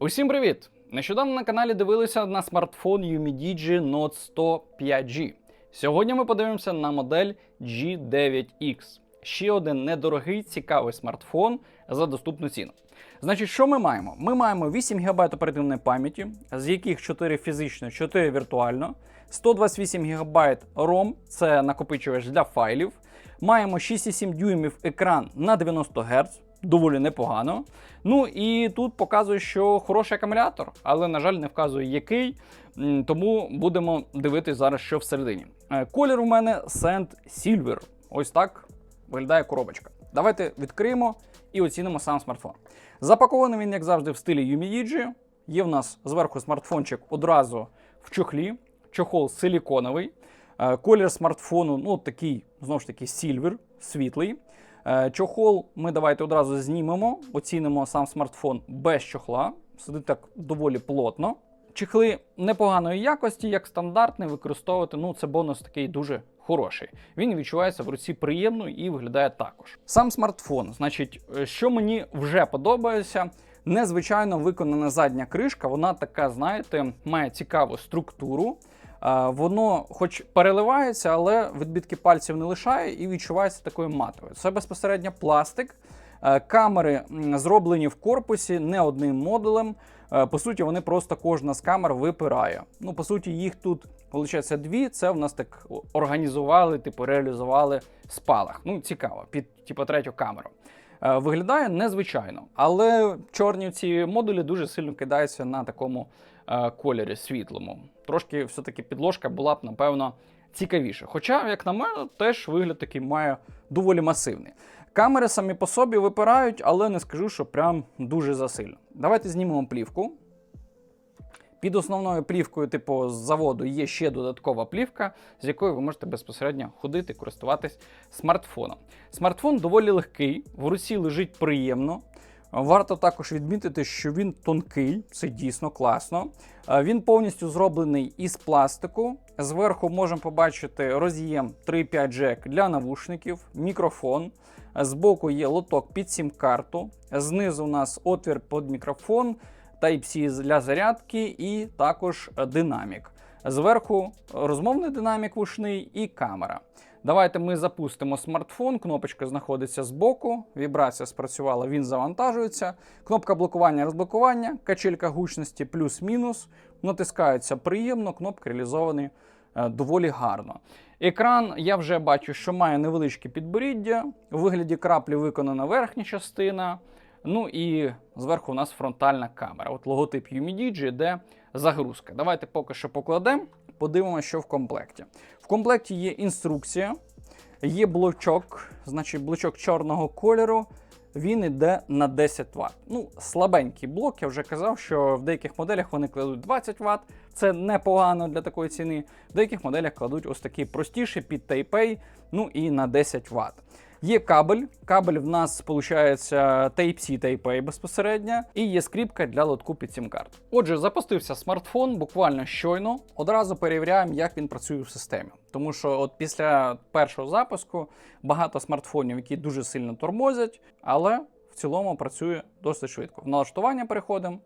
Усім привіт! Нещодавно на каналі дивилися на смартфон UMIDIGI Note 100 5G. Сьогодні ми подивимося на модель G9X. Ще один недорогий, цікавий смартфон за доступну ціну. Значить, що ми маємо? Ми маємо 8 ГБ оперативної пам'яті, з яких 4 фізично, 4 віртуально, 128 ГБ ROM, це накопичувач для файлів. Маємо 6,7 дюймів екран на 90 Гц, доволі непогано. Ну і тут показує, що хороший акумулятор, але, на жаль, не вказує який. Тому будемо дивитися зараз, що всередині. Е, Колір у мене Sand Silver. Ось так виглядає коробочка. Давайте відкриємо і оцінимо сам смартфон. Запакований він, як завжди, в стилі UMIDIGI. Є в нас зверху смартфончик одразу в чохлі. Чохол силіконовий. Е, Колір смартфону, ну такий, знову ж таки, сільвер, світлий. Е, Чохол ми давайте одразу знімемо, оцінимо сам смартфон без чохла. Сидить так доволі плотно. Чехли непоганої якості, як стандартний, використовувати. Ну, це бонус такий дуже хороший. Він відчувається в руці приємно і виглядає також. Сам смартфон, значить, е, що мені вже подобається. Незвичайно виконана задня кришка, вона така, знаєте, має цікаву структуру. Воно, хоч переливається, але відбитки пальців не лишає і відчувається такою матовою. Це безпосередньо пластик. Е, Камери зроблені в корпусі не одним модулем. Е, По суті, вони просто кожна з камер випирає. Ну, по суті, їх тут виходить дві. Це в нас так організували, типу реалізували спалах. Ну, цікаво, під типу третю камеру. Е, Виглядає незвичайно, але чорні ці модулі дуже сильно кидаються на такому е, кольорі світлому. Трошки все-таки підложка була б, напевно, цікавіше. Хоча, як на мене, теж вигляд такий має доволі масивний. Камери самі по собі випирають, але не скажу, що прям дуже засильно. Давайте знімемо плівку. Під основною плівкою, типу, з заводу є ще додаткова плівка, з якою ви можете безпосередньо ходити, користуватись смартфоном. Смартфон доволі легкий, в руці лежить приємно. Варто також відмітити, що він тонкий, це дійсно класно. Е, Він повністю зроблений із пластику. Зверху можемо побачити роз'єм 3.5 джек для навушників, мікрофон. Збоку є лоток під сім-карту. Знизу у нас отвір під мікрофон, Type-C для зарядки і також динамік. Зверху розмовний динамік вушний і камера. Давайте ми запустимо смартфон. Кнопочка знаходиться збоку. Вібрація спрацювала, він завантажується. Кнопка блокування розблокування, качелька гучності плюс-мінус. Натискаються приємно, кнопки реалізовані е, доволі гарно. Екран я вже бачу, що має невеличке підборіддя. У вигляді краплі виконана верхня частина. Ну і зверху у нас фронтальна камера. От логотип UMIDIGI, де загрузка. Давайте поки що покладемо, подивимося, що в комплекті. В комплекті є інструкція, є блочок, значить блочок чорного кольору. Він йде на 10 Вт. Ну, слабенький блок, я вже казав, що в деяких моделях вони кладуть 20 Вт. Це непогано для такої ціни. В деяких моделях кладуть ось такий простіший під Type-A, ну і на 10 Вт. Є кабель. Кабель в нас виходить Type-C Type-A безпосередньо, і є скріпка для лотку під сім карт. Отже, запустився смартфон буквально щойно. Одразу перевіряємо, як він працює в системі. Тому що от після першого запуску багато смартфонів, які дуже сильно тормозять, але в цілому працює досить швидко. В налаштування переходимо.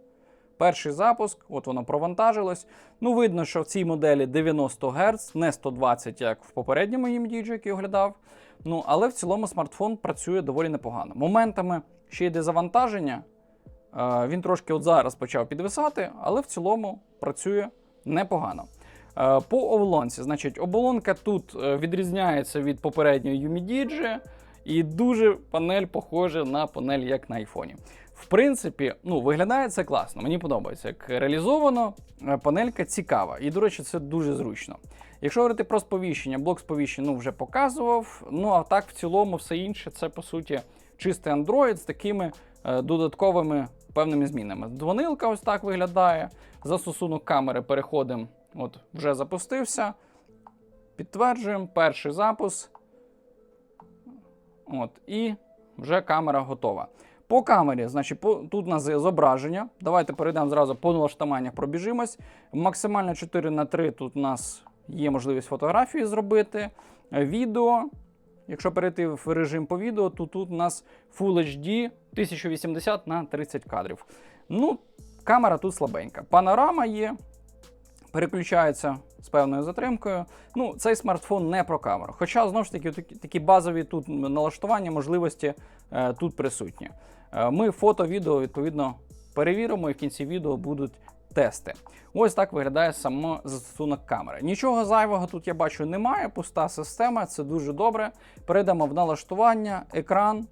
Перший запуск, от воно провантажилось. Ну, видно, що в цій моделі 90 Гц, не 120, як в попередньому MDJ, який оглядав. Ну, але в цілому смартфон працює доволі непогано. Моментами ще йде завантаження. Е, Він трошки от зараз почав підвисати, але в цілому працює непогано. Е, По оболонці, значить, оболонка тут е, відрізняється від попередньої UMIDIGI, і дуже панель похожа на панель, як на айфоні. В принципі, ну, виглядає це класно, мені подобається. Як реалізовано, е, панелька цікава. І, до речі, це дуже зручно. Якщо говорити про сповіщення, блок сповіщень ну, вже показував. Ну а так, в цілому, все інше це по суті чистий Android з такими е, додатковими певними змінами. Дзвонилка ось так виглядає. Застосунок камери переходимо. От, вже запустився. Підтверджуємо перший запуск. От, і вже камера готова. По камері, значить, по, тут у нас зображення. Давайте перейдемо зразу по налаштуваннях, пробіжимось. Максимально 4 на 3 тут у нас є можливість фотографії зробити. Відео. Якщо перейти в режим по відео, то тут у нас Full HD 1080 на 30 кадрів. Ну, Камера тут слабенька. Панорама є, переключається з певною затримкою. Ну, цей смартфон не про камеру. Хоча, знову ж таки, такі базові тут налаштування, можливості е, тут присутні. Е, ми фото, відео, відповідно, перевіримо, і в кінці відео будуть тести. Ось так виглядає саме застосунок камери. Нічого зайвого тут я бачу немає, пуста система, це дуже добре. Перейдемо в налаштування, екран.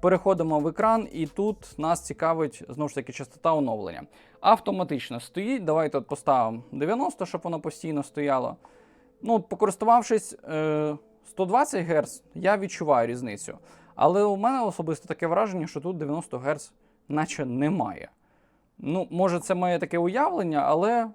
Переходимо в екран, і тут нас цікавить знову ж таки частота оновлення. Автоматично стоїть. Давайте от поставимо 90, щоб воно постійно стояло. Ну, покористувавшись е, 120 Гц, я відчуваю різницю. Але у мене особисто таке враження, що тут 90 Гц наче немає. Ну, може, це моє таке уявлення, але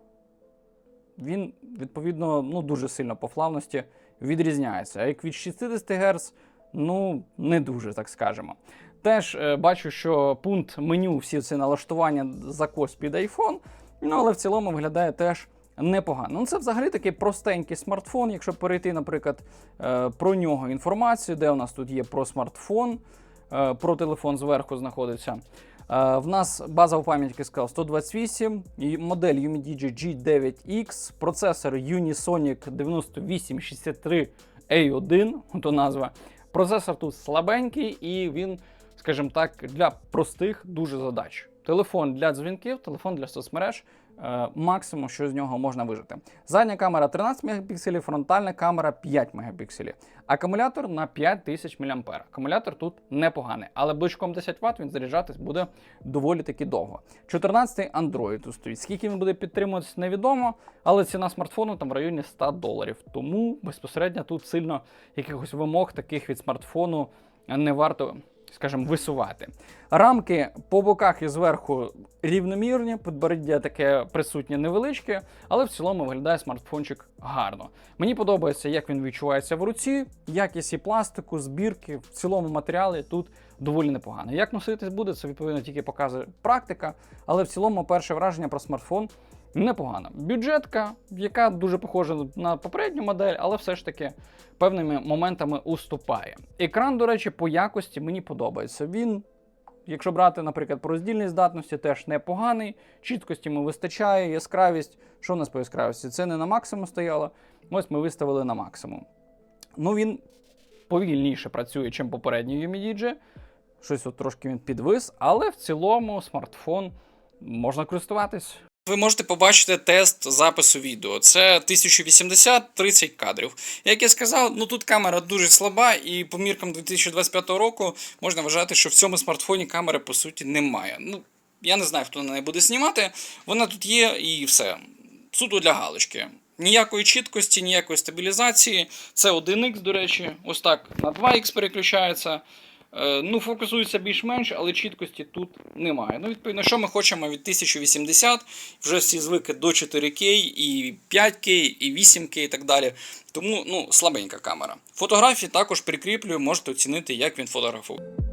він, відповідно, ну, дуже сильно по плавності відрізняється. А як від 60 Гц, ну, не дуже, так скажемо. Теж е, бачу, що пункт меню, всі ці налаштування закос під iPhone, ну, але в цілому виглядає теж непогано. Ну, це взагалі такий простенький смартфон. Якщо перейти, наприклад, е, про нього інформацію, де у нас тут є про смартфон, е, про телефон зверху знаходиться. Е, В нас базова пам'ять, сказав, 128, і модель UMDG G9X, процесор Unisonic 9863A1, то назва. Процесор тут слабенький і він, скажімо так, для простих дуже задач. Телефон для дзвінків, телефон для соцмереж. Е, Максимум, що з нього можна вижити. Задня камера 13 Мп, фронтальна камера 5 Мп. Акумулятор на 5000 мА. Акумулятор тут непоганий, але ближком 10 Вт він заряджатись буде доволі таки довго. 14-й Android тут стоїть. Скільки він буде підтримуватися, невідомо, але ціна смартфону там в районі 100 доларів. Тому безпосередньо тут сильно якихось вимог таких від смартфону не варто. Скажімо, висувати. Рамки по боках і зверху рівномірні, підборіддя таке присутнє невеличке, але в цілому виглядає смартфончик гарно. Мені подобається, як він відчувається в руці, якість і пластику, збірки, в цілому матеріали тут доволі непогано. Як носитись буде, це відповідно тільки показує практика, але в цілому перше враження про смартфон непогано. Бюджетка, яка дуже похожа на попередню модель, але все ж таки певними моментами уступає. Екран, до речі, по якості мені подобається. Він, якщо брати, наприклад, по роздільній здатності, теж непоганий. Чіткості йому вистачає, яскравість. Що у нас по яскравості? Це не на максимум стояло. Ось ми виставили на максимум. Ну, він повільніше працює, ніж попередній UMDG. Щось от трошки він підвис, але в цілому смартфон можна користуватись. Ви можете побачити тест запису відео. Це 1080 30 кадрів. Як я сказав, ну тут камера дуже слаба, і по міркам 2025 року можна вважати, що в цьому смартфоні камери по суті немає. Ну, я не знаю, хто на неї буде знімати. Вона тут є і все. Суто для галочки. Ніякої чіткості, ніякої стабілізації. Це 1х, до речі, ось так на 2х переключається. Е, Ну, фокусується більш-менш, але чіткості тут немає. Ну, відповідно, що ми хочемо від 1080, вже всі звики до 4К, і 5К, і 8К, і так далі. Тому ну, слабенька камера. Фотографії також прикріплюю, можете оцінити, як він фотографує.